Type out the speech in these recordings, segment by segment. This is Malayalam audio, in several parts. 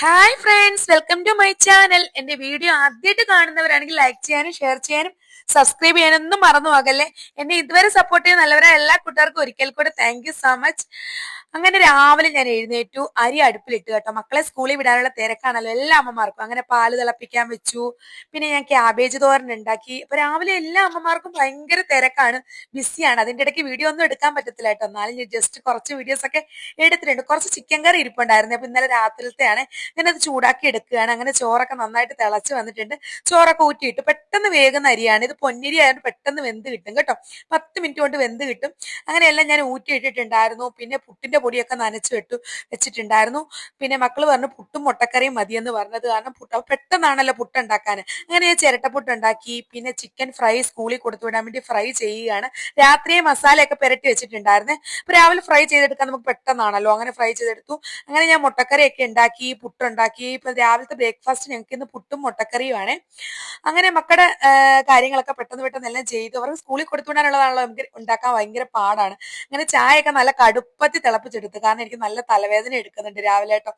Hi friends welcome to my channel എന്റെ വീഡിയോ ആദ്യമായിട്ട് കാണുന്നവരാണെങ്കിൽ ലൈക്ക് ചെയ്യാനും ഷെയർ ചെയ്യാനും സബ്സ്ക്രൈബ് ചെയ്യാനൊന്നും മറന്നു പോകല്ലേ. എന്നെ ഇതുവരെ സപ്പോർട്ട് ചെയ്യുന്ന നല്ലവരെ എല്ലാ കൂട്ടുകാർക്കും ഒരിക്കൽ കൂടെ താങ്ക് യു സോ മച്ച് അങ്ങനെ രാവിലെ ഞാൻ എഴുന്നേറ്റു. അരി അടുപ്പിലിട്ട് കേട്ടോ. മക്കളെ സ്കൂളിൽ വിടാനുള്ള തിരക്കാണല്ലോ എല്ലാ അമ്മമാർക്കും. അങ്ങനെ പാൽ തിളപ്പിക്കാൻ വെച്ചു. പിന്നെ ഞാൻ ക്യാബേജ് തോരൻ ഉണ്ടാക്കി. അപ്പൊ രാവിലെ എല്ലാ അമ്മമാർക്കും ഭയങ്കര തിരക്കാണ്. ബിസിയാണ് അതിന്റെ ഇടയ്ക്ക് വീഡിയോ ഒന്നും എടുക്കാൻ പറ്റത്തില്ല കേട്ടോ. എന്നാലും ഞാൻ ജസ്റ്റ് കുറച്ച് വീഡിയോസ് ഒക്കെ എടുത്തിട്ടുണ്ട്. കുറച്ച് ചിക്കൻ കറി ഇരിപ്പുണ്ടായിരുന്നു. അപ്പൊ ഇന്നലെ രാത്രിയിലത്തെയാണ് അത് ചൂടാക്കി എടുക്കുകയാണ്. അങ്ങനെ ചോറൊക്കെ നന്നായിട്ട് തിളച്ച് വന്നിട്ടുണ്ട്. ചോറൊക്കെ ഊറ്റിയിട്ട്. പെട്ടെന്ന് വേഗം അരിയാണ്. ഇത് പൊന്നിരി ആയതുകൊണ്ട് പെട്ടെന്ന് വെന്ത് കിട്ടും കേട്ടോ. പത്ത് മിനിറ്റ് കൊണ്ട് വെന്ത് കിട്ടും. അങ്ങനെയെല്ലാം ഞാൻ ഊറ്റി ഇട്ടിട്ടുണ്ടായിരുന്നു. പിന്നെ പുട്ടിന്റെ പൊടിയൊക്കെ നനച്ചു ഇട്ടു വെച്ചിട്ടുണ്ടായിരുന്നു. പിന്നെ മക്കൾ പറഞ്ഞു പുട്ടും മുട്ടക്കറിയും മതിയെന്ന് പറഞ്ഞത് കാരണം പുട്ട് പെട്ടെന്നാണല്ലോ പുട്ട് ഉണ്ടാക്കാൻ അങ്ങനെ ഞാൻ ചിരട്ടപ്പുട്ട് ഉണ്ടാക്കി പിന്നെ ചിക്കൻ ഫ്രൈ സ്കൂളിൽ കൊടുത്തു വിടാൻ വേണ്ടി ഫ്രൈ ചെയ്യുകയാണ്. രാത്രിയെ മസാലയൊക്കെ പുരട്ടി വെച്ചിട്ടുണ്ടായിരുന്നേ. അപ്പൊ രാവിലെ ഫ്രൈ ചെയ്തെടുക്കാൻ നമുക്ക് പെട്ടെന്നാണല്ലോ. അങ്ങനെ ഫ്രൈ ചെയ്തെടുത്തു. അങ്ങനെ ഞാൻ മുട്ടക്കറിയൊക്കെ ഉണ്ടാക്കി പുട്ടുണ്ടാക്കി. ഇപ്പൊ രാവിലത്തെ ബ്രേക്ക്ഫാസ്റ്റ് ഞങ്ങൾക്ക് ഇന്ന് പുട്ടും മുട്ടക്കറിയുമാണ്. അങ്ങനെ മക്കളുടെ ആ, കാര്യങ്ങളൊക്കെ പെട്ടെന്ന് പെട്ടെന്ന് എല്ലാം ചെയ്തു. അവർക്ക് സ്കൂളിൽ കൊടുത്തുവിടാനുള്ളതാണല്ലോ നമുക്ക് ഉണ്ടാക്കാൻ ഭയങ്കര പാടാണ്. അങ്ങനെ ചായയൊക്കെ നല്ല കടുപ്പത്തി തിളപ്പിച്ചെടുത്തു. കാരണം എനിക്ക് നല്ല തലവേദന എടുക്കുന്നുണ്ട് രാവിലെ കേട്ടോ.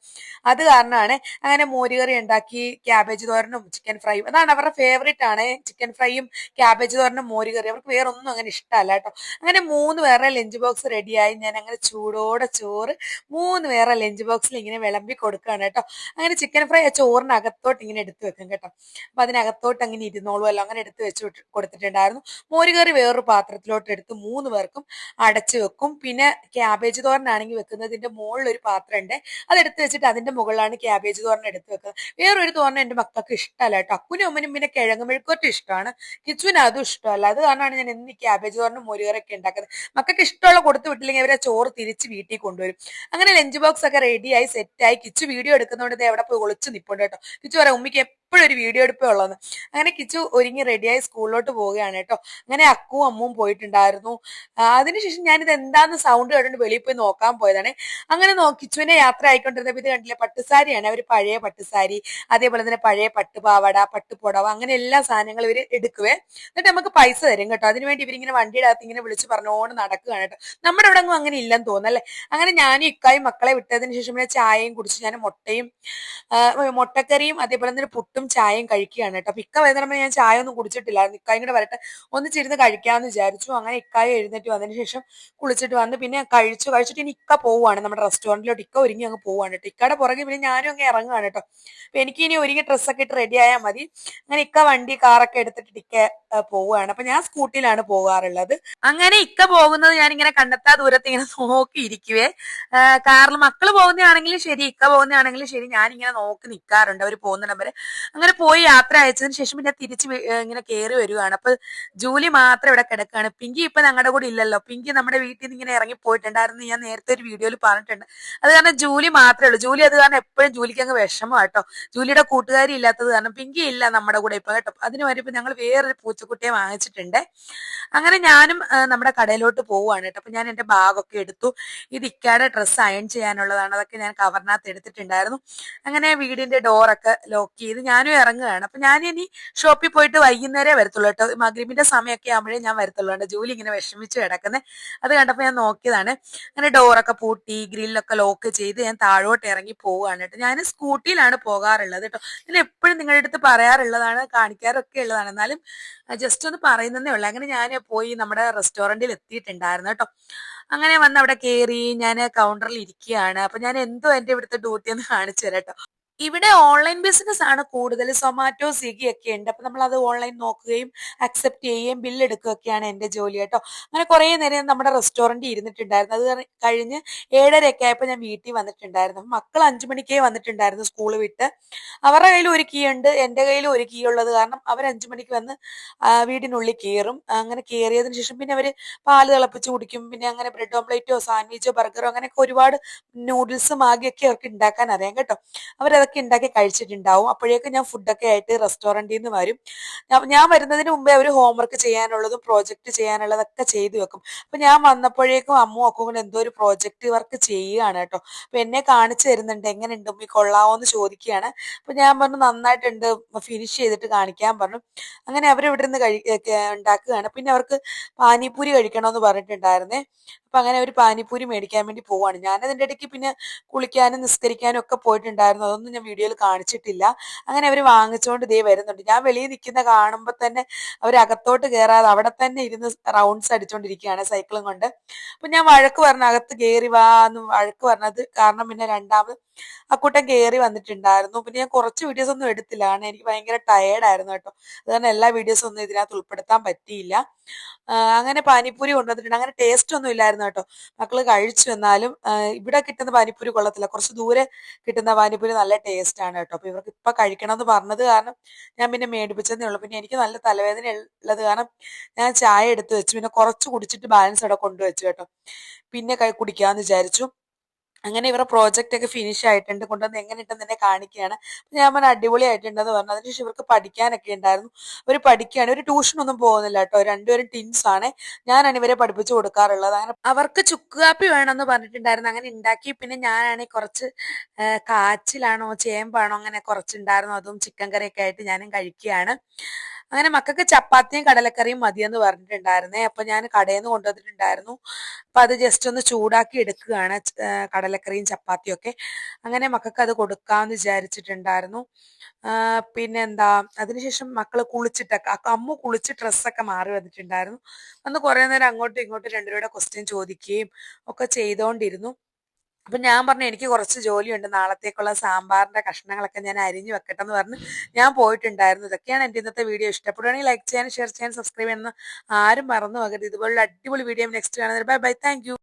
അത് കാരണമാണ് അങ്ങനെ മോരുകറി ഉണ്ടാക്കി ക്യാബേജ് തോരനും ചിക്കൻ ഫ്രൈയും അതാണ് അവരുടെ ഫേവറേറ്റ് ആണ്. ചിക്കൻ ഫ്രൈയും ക്യാബേജ് തോരനും മോരുകറി. അവർക്ക് വേറെ ഒന്നും അങ്ങനെ ഇഷ്ടമല്ല കേട്ടോ. അങ്ങനെ മൂന്ന് പേരുടെ ലഞ്ച് ബോക്സ് റെഡിയായി ഞാൻ അങ്ങനെ ചൂടോടെ ചോറ് മൂന്ന് പേരുടെ ലഞ്ച് ബോക്സിൽ ഇങ്ങനെ വിളമ്പി കൊടുക്കുകയാണ് കേട്ടോ. അങ്ങനെ ചിക്കൻ ഫ്രൈ ആ ചോറിനകത്തോട്ട് ഇങ്ങനെ എടുത്തു വെക്കും കേട്ടോ. അപ്പൊ അതിനകത്തോട്ട് അങ്ങനെ ഇരുന്നോളുമല്ലോ അങ്ങനെ എടുത്തു വെച്ച് കൊടുത്തിട്ടുണ്ടായിരുന്നു. മോരുകറി വേറൊരു പാത്രത്തിലോട്ട് എടുത്ത് മൂന്ന് പേർക്കും അടച്ചു വെക്കും. പിന്നെ ക്യാബേജ് തോരനാണെങ്കിൽ വെക്കുന്നതിന്റെ മുകളിൽ ഒരു പാത്രം ഉണ്ട് അതെടുത്ത് വെച്ചിട്ട് അതിന്റെ മുകളിലാണ് ക്യാബേജ് തോരൻ എടുത്ത് വെക്കുന്നത്. വേറൊരു തോരൻ എന്റെ മക്കൾക്ക് ഇഷ്ടമല്ല കേട്ടോ. അക്കുനും അമ്മനും പിന്നെ കിഴങ്ങ് മെഴുക്കോട്ട് ഇഷ്ടമാണ്. കിച്ചുവിന് അതും ഇഷ്ടമല്ല. അത് കാരണമാണ് ഞാൻ എന്ന് ക്യാബേജ് തോരനും മോരുകറിയൊക്കെ ഉണ്ടാക്കുന്നത്. മക്കൾക്ക് ഇഷ്ടമുള്ള കൊടുത്തു വിട്ടില്ലെങ്കിൽ അവരെ ചോറ് തിരിച്ച് വീട്ടിൽ കൊണ്ടുവരും. അങ്ങനെ ലഞ്ച് ബോക്സ് ഒക്കെ റെഡിയായി സെറ്റായി കിച്ചു വീഡിയോ എടുക്കുന്നതുകൊണ്ട് എവിടെ പോയി ഒളിച്ച് നിപ്പുണ്ട് കേട്ടോ. കിച്ചു പറയാം ഉമ്മിക്ക് ഒരു വീഡിയോ എടുപ്പേ ഉള്ളതെന്ന് അങ്ങനെ കിച്ചു ഒരുങ്ങി റെഡിയായി സ്കൂളിലോട്ട് പോവുകയാണ് കേട്ടോ. അങ്ങനെ അക്കുവും അമ്മും പോയിട്ടുണ്ടായിരുന്നു. അതിനുശേഷം ഞാനിത് എന്താന്ന് സൗണ്ട് കേട്ടോണ്ട് വെളിയിൽ പോയി നോക്കാൻ പോയതാണ്. അങ്ങനെ കിച്ചുവിനെ യാത്ര ആയിക്കൊണ്ടിരുന്നപ്പോൾ ഇത് കണ്ടില്ല പട്ടുസാരിയാണ്. അവർ പഴയ പട്ടുസാരി അതേപോലെ തന്നെ പഴയ പട്ടുപാവാട പട്ടുപൊടവ അങ്ങനെ എല്ലാ സാധനങ്ങളും ഇവർ എടുക്കുവേ. എന്നിട്ട് നമുക്ക് പൈസ തരും കേട്ടോ. അതിനുവേണ്ടി ഇവരിങ്ങനെ വണ്ടിയുടെ അകത്ത് ഇങ്ങനെ വിളിച്ച് പറഞ്ഞോണ്ട് നടക്കുകയാണ് കേട്ടോ. നമ്മുടെ ഇവിടെ ഒന്നും അങ്ങനെ ഇല്ലെന്ന് തോന്നുന്നല്ലേ? അങ്ങനെ ഞാനും ഇക്കായും മക്കളെ വിട്ടതിന് ശേഷം പിന്നെ ചായയും കുടിച്ച് ഞാൻ മുട്ടയും മുട്ടക്കറിയും അതേപോലെ തന്നെ പുട്ടും ചായയും കഴിക്കുകയാണ് കേട്ടോ. അപ്പൊ ഇക്ക വരുന്ന ഞാൻ ചായ ഒന്നും കുടിച്ചിട്ടില്ലായിരുന്നു ഇക്കായും കൂടെ വരട്ടെ. ഒന്നിച്ചിരുന്ന് കഴിക്കാമെന്ന് വിചാരിച്ചു. അങ്ങനെ ഇക്കായ എഴുന്നേറ്റ് വന്നതിന് ശേഷം കുളിച്ചിട്ട് വന്ന് പിന്നെ കഴിച്ചു. കഴിച്ചിട്ട് ഇനി ഇക്ക പോവുകയാണ് നമ്മുടെ റെസ്റ്റോറന്റിലോട്ട് ഇക്ക ഒരുങ്ങി അങ്ങ് പോവുകയാണ് കേട്ടോ. ഇക്കയുടെ പുറകെ പിന്നെ ഞാനും അങ്ങ് ഇറങ്ങുകയാണ് കേട്ടോ. അപ്പൊ എനിക്ക് ഇനി ഒരുങ്ങി ഡ്രസ്സൊക്കെ ഇട്ട് റെഡി ആയാൽ മതി. അങ്ങനെ ഇക്ക വണ്ടി കാറൊക്കെ എടുത്തിട്ട് ഇക്ക പോവുകയാണ്. അപ്പൊ ഞാൻ സ്കൂട്ടിയിലാണ് പോകാറുള്ളത്. അങ്ങനെ ഇക്ക പോകുന്നത് ഞാൻ ഇങ്ങനെ കണ്ടെത്താ ദൂരത്ത് ഇങ്ങനെ നോക്കിയിരിക്കുവേ കാറിൽ മക്കൾ പോകുന്നതാണെങ്കിലും ശരി ഇക്ക പോകുന്നതാണെങ്കിലും ശരി ഞാൻ ഇങ്ങനെ നോക്കി നിൽക്കാറുണ്ട് അവർ പോകുന്ന നമ്പര് അങ്ങനെ പോയി യാത്ര അയച്ചതിന് ശേഷം പിന്നെ തിരിച്ച് ഇങ്ങനെ കയറി വരുവാണ്. അപ്പൊ ജൂലി മാത്രം ഇവിടെ കിടക്കാണ്. പിങ്കി ഇപ്പൊ ഞങ്ങളുടെ കൂടെ ഇല്ലല്ലോ. പിങ്കി നമ്മുടെ വീട്ടിൽ നിന്ന് ഇങ്ങനെ ഇറങ്ങി പോയിട്ടുണ്ടായിരുന്നു. ഞാൻ നേരത്തെ ഒരു വീഡിയോയിൽ പറഞ്ഞിട്ടുണ്ട്. അത് കാരണം ജൂലി മാത്രമേ ഉള്ളൂ. ജൂലി അത് കാരണം എപ്പോഴും ജൂലിക്ക് അങ്ങ് വിഷമം ജൂലിയുടെ കൂട്ടുകാരി ഇല്ലാത്തത് കാരണം പിങ്കി ഇല്ല നമ്മുടെ കൂടെ ഇപ്പൊ കേട്ടോ. അതിന് വരുമ്പോ ഞങ്ങൾ വേറൊരു പൂച്ചക്കുട്ടിയെ വാങ്ങിച്ചിട്ടുണ്ട്. അങ്ങനെ ഞാനും നമ്മുടെ കടയിലോട്ട് പോവുകയാണ് കേട്ടോ. അപ്പൊ ഞാൻ എന്റെ ബാഗൊക്കെ എടുത്തു. ഇത് ഇക്കയുടെ ഡ്രസ്സ് അയൺ ചെയ്യാനുള്ളതാണ്. അതൊക്കെ ഞാൻ കവറിനകത്ത് എടുത്തിട്ടുണ്ടായിരുന്നു. അങ്ങനെ വീടിന്റെ ഡോറൊക്കെ ലോക്ക് ചെയ്ത് ഞാനും ഇറങ്ങുകയാണ്. അപ്പൊ ഞാൻ ഇനി ഷോപ്പിൽ പോയിട്ട് വൈകുന്നേരമേ വരത്തുള്ളൂ കേട്ടോ. മഗ്രീബിന്റെ സമയമൊക്കെ ആകുമ്പോഴേ ഞാൻ വരത്തുള്ളൂ കേട്ടോ. ജോലി ഇങ്ങനെ വിഷമിച്ച് കിടക്കുന്നത് അത് കണ്ടപ്പോൾ ഞാൻ നോക്കിയതാണ്. അങ്ങനെ ഡോറൊക്കെ പൂട്ടി ഗ്രില്ലൊക്കെ ലോക്ക് ചെയ്ത് ഞാൻ താഴോട്ട് ഇറങ്ങി പോവുകയാണ് കേട്ടോ. ഞാൻ സ്കൂട്ടിയിലാണ് പോകാറുള്ളത് കേട്ടോ. ഞാൻ എപ്പോഴും നിങ്ങളുടെ അടുത്ത് പറയാറുള്ളതാണ് കാണിക്കാറൊക്കെ ഉള്ളതാണ്. എന്നാലും ജസ്റ്റ് ഒന്ന് പറയുന്നതേ ഉള്ളൂ. അങ്ങനെ ഞാൻ പോയി നമ്മുടെ റെസ്റ്റോറന്റിൽ എത്തിയിട്ടുണ്ടായിരുന്നു കേട്ടോ. അങ്ങനെ വന്ന് അവിടെ കയറി ഞാൻ കൗണ്ടറിൽ ഇരിക്കുകയാണ്. അപ്പൊ ഞാൻ എന്തോ എന്റെ ഇവിടുത്തെ ഡ്യൂട്ടി ഒന്ന് കാണിച്ചു തരാം കേട്ടോ. ഇവിടെ ഓൺലൈൻ ബിസിനസ് ആണ് കൂടുതൽ സൊമാറ്റോ സ്വിഗ്ഗി ഒക്കെ ഉണ്ട്. അപ്പൊ നമ്മൾ അത് ഓൺലൈൻ നോക്കുകയും അക്സെപ്റ്റ് ചെയ്യുകയും ബില്ല് എടുക്കുകയൊക്കെയാണ് എന്റെ ജോലി കേട്ടോ. അങ്ങനെ കുറെ നേരം നമ്മുടെ റെസ്റ്റോറന്റ് ഇരുന്നിട്ടുണ്ടായിരുന്നു. അത് കഴിഞ്ഞ് ഏഴരയൊക്കെ ആയപ്പോൾ ഞാൻ വീട്ടിൽ വന്നിട്ടുണ്ടായിരുന്നു. മക്കൾ അഞ്ചു മണിക്കേ വന്നിട്ടുണ്ടായിരുന്നു സ്കൂൾ വിട്ട്. അവരുടെ കയ്യിൽ ഒരു കീ ഉണ്ട്. എന്റെ കയ്യിൽ ഒരു കീ ഉള്ളത് കാരണം അവർ അഞ്ചു മണിക്ക് വന്ന് വീടിനുള്ളിൽ കയറും. അങ്ങനെ കയറിയതിന് ശേഷം പിന്നെ അവർ പാൽ തിളപ്പിച്ച് കുടിക്കും. പിന്നെ അങ്ങനെ ബ്രെഡ് ഓംപ്ലേറ്റോ സാൻഡ്വിച്ചോ ബർഗറോ അങ്ങനെയൊക്കെ ഒരുപാട് നൂഡിൽസും മാഗിയൊക്കെ അവർക്ക് ഉണ്ടാക്കാൻ അറിയാം കേട്ടോ. അവരതൊക്കെ ഉണ്ടാക്കി കഴിച്ചിട്ടുണ്ടാവും. അപ്പോഴേക്കും ഞാൻ ഫുഡൊക്കെ ആയിട്ട് റെസ്റ്റോറന്റിൽ നിന്ന് വരും ഞാൻ- വരുന്നതിന് മുമ്പേ അവർ ഹോംവർക്ക് ചെയ്യാനുള്ളതും പ്രോജക്റ്റ് ചെയ്യാനുള്ളതൊക്കെ ചെയ്തു വെക്കും. അപ്പൊ ഞാൻ വന്നപ്പോഴേക്കും അമ്മ ഒക്കെ കൂടെ എന്തോ ഒരു പ്രോജക്റ്റ് വർക്ക് ചെയ്യുകയാണ് കേട്ടോ. അപ്പൊ എന്നെ കാണിച്ചു തരുന്നുണ്ട്. എങ്ങനെ ഉണ്ട് ഉമ്മി? കൊള്ളാവോന്ന് ചോദിക്കുകയാണ്. അപ്പൊ ഞാൻ പറഞ്ഞു നന്നായിട്ടുണ്ട്. ഫിനിഷ് ചെയ്തിട്ട് കാണിക്കാൻ പറഞ്ഞു. അങ്ങനെ അവരിവിടെ നിന്ന് കഴി ഉണ്ടാക്കുകയാണ്. പിന്നെ അവർക്ക് പാനിപൂരി കഴിക്കണമെന്ന് പറഞ്ഞിട്ടുണ്ടായിരുന്നേ. അപ്പൊ അങ്ങനെ ഒരു പാനിപൂരി മേടിക്കാൻ വേണ്ടി പോവാണ്. ഞാൻ ഇടയ്ക്ക് പിന്നെ കുളിക്കാനും നിസ്കരിക്കാനും ഒക്കെ പോയിട്ടുണ്ടായിരുന്നു. അതൊന്നും ഞാൻ വീഡിയോയിൽ കാണിച്ചിട്ടില്ല. അങ്ങനെ അവർ വാങ്ങിച്ചുകൊണ്ട് ദേ വരുന്നുണ്ട്. ഞാൻ വെളിയിൽ നിൽക്കുന്ന കാണുമ്പോൾ തന്നെ അവർ അകത്തോട്ട് കയറാതെ അവിടെ തന്നെ ഇരുന്ന് റൗണ്ട്സ് അടിച്ചുകൊണ്ടിരിക്കുകയാണ് സൈക്കിളും കൊണ്ട്. അപ്പം ഞാൻ വഴക്ക് പറഞ്ഞ അകത്ത് കയറി വാ എന്ന് വഴക്ക് പറഞ്ഞത് കാരണം പിന്നെ രണ്ടാമത് അക്കൂട്ടം കയറി വന്നിട്ടുണ്ടായിരുന്നു. പിന്നെ ഞാൻ കുറച്ച് വീഡിയോസ് ഒന്നും എടുത്തില്ല. കാരണം എനിക്ക് ഭയങ്കര ടയേർഡായിരുന്നു കേട്ടോ. അത് കാരണം എല്ലാ വീഡിയോസും ഒന്നും ഇതിനകത്ത് ഉൾപ്പെടുത്താൻ പറ്റിയില്ല. അങ്ങനെ പാനിപ്പൂരി കൊണ്ടുവന്നിട്ടുണ്ട്. അങ്ങനെ ടേസ്റ്റ് ഒന്നും ഇല്ലായിരുന്നു കേട്ടോ. മക്കൾ കഴിച്ചു എന്നാലും ഇവിടെ കിട്ടുന്ന പാനിപ്പൂരി കൊള്ളത്തില്ല. കുറച്ച് ദൂരെ കിട്ടുന്ന പാനിപ്പൂരി നല്ല ടേസ്റ്റ് ആണ് കേട്ടോ. അപ്പൊ ഇവർക്ക് ഇപ്പൊ കഴിക്കണം എന്ന് പറഞ്ഞത് കാരണം ഞാൻ പിന്നെ മേടിപ്പിച്ചതേ ഉള്ളൂ. പിന്നെ എനിക്ക് നല്ല തലവേദന ഉള്ളത് കാരണം ഞാൻ ചായ എടുത്ത് വെച്ചു പിന്നെ കുറച്ച് കുടിച്ചിട്ട് ബാലൻസ് അവിടെ കൊണ്ടുവച്ചു കേട്ടോ. പിന്നെ കൈ കുടിക്കാന്ന് വിചാരിച്ചു. അങ്ങനെ ഇവരുടെ പ്രോജക്റ്റ് ഒക്കെ ഫിനിഷ് ആയിട്ടുണ്ട്. കൊണ്ടുവന്ന് എങ്ങനെ ഉണ്ടെന്ന് തന്നെ കാണിക്കുകയാണ് ഞാൻ പറഞ്ഞ അടിപൊളിയായിട്ടുണ്ടെന്ന് പറഞ്ഞു. അതിനുശേഷം ഇവർക്ക് പഠിക്കാനൊക്കെ ഉണ്ടായിരുന്നു അവർ പഠിക്കുകയാണ് ഒരു ട്യൂഷൻ ഒന്നും പോകുന്നില്ല കേട്ടോ. രണ്ടുപേരും ടിൻസ് ആണ്. ഞാനാണ് ഇവരെ പഠിപ്പിച്ചു കൊടുക്കാറുള്ളത്. അങ്ങനെ അവർക്ക് ചുക്ക് കാപ്പി വേണമെന്ന് പറഞ്ഞിട്ടുണ്ടായിരുന്നു. അങ്ങനെ ഉണ്ടാക്കി പിന്നെ ഞാനാണെങ്കിൽ കുറച്ച് കാച്ചിലാണോ ചേമ്പാണോ അങ്ങനെ കുറച്ചുണ്ടായിരുന്നു. അതും ചിക്കൻ കറിയൊക്കെ ആയിട്ട് ഞാനും കഴിക്കുകയാണ്. അങ്ങനെ മക്കൾക്ക് ചപ്പാത്തിയും കടലക്കറിയും മതിയെന്ന് പറഞ്ഞിട്ടുണ്ടായിരുന്നേ. അപ്പൊ ഞാൻ കടയിൽ നിന്ന് കൊണ്ടുവന്നിട്ടുണ്ടായിരുന്നു. അപ്പൊ അത് ജസ്റ്റ് ഒന്ന് ചൂടാക്കി എടുക്കുകയാണ് കടലക്കറിയും ചപ്പാത്തിയും ഒക്കെ. അങ്ങനെ മക്കൾക്ക് അത് കൊടുക്കാമെന്ന് വിചാരിച്ചിട്ടുണ്ടായിരുന്നു. പിന്നെ പിന്നെന്താ അതിനുശേഷം മക്കൾ കുളിച്ചിട്ടൊക്കെ അമ്മു കുളിച്ച് ഡ്രസ്സൊക്കെ മാറി വന്നിട്ടുണ്ടായിരുന്നു. അന്ന് കുറെ നേരം അങ്ങോട്ടും ഇങ്ങോട്ടും രണ്ടുപേരുടെ ക്വസ്റ്റ്യൻ ചോദിക്കുകയും ഒക്കെ ചെയ്തുകൊണ്ടിരുന്നു അപ്പൊ ഞാൻ പറഞ്ഞു എനിക്ക് കുറച്ച് ജോലിയുണ്ട്. നാളത്തേക്കുള്ള സാമ്പാറിന്റെ കഷ്ണങ്ങളൊക്കെ ഞാൻ അരിഞ്ഞു വെക്കട്ടെ എന്ന് പറഞ്ഞ് ഞാൻ പോയിട്ടുണ്ടായിരുന്നു. ഇതൊക്കെയാണ് എന്റെ ഇന്നത്തെ വീഡിയോ. ഇഷ്ടപ്പെടുകയാണെങ്കിൽ ലൈക്ക് ചെയ്യാനും ഷെയർ ചെയ്യാനും സബ്സ്ക്രൈബ് ചെയ്യാനും ആരും മറന്നു പോകരുത്. ഇതുപോലുള്ള അടിപൊളി വീഡിയോ നെക്സ്റ്റ് കാണുന്നത് ബൈ ബൈ. താങ്ക്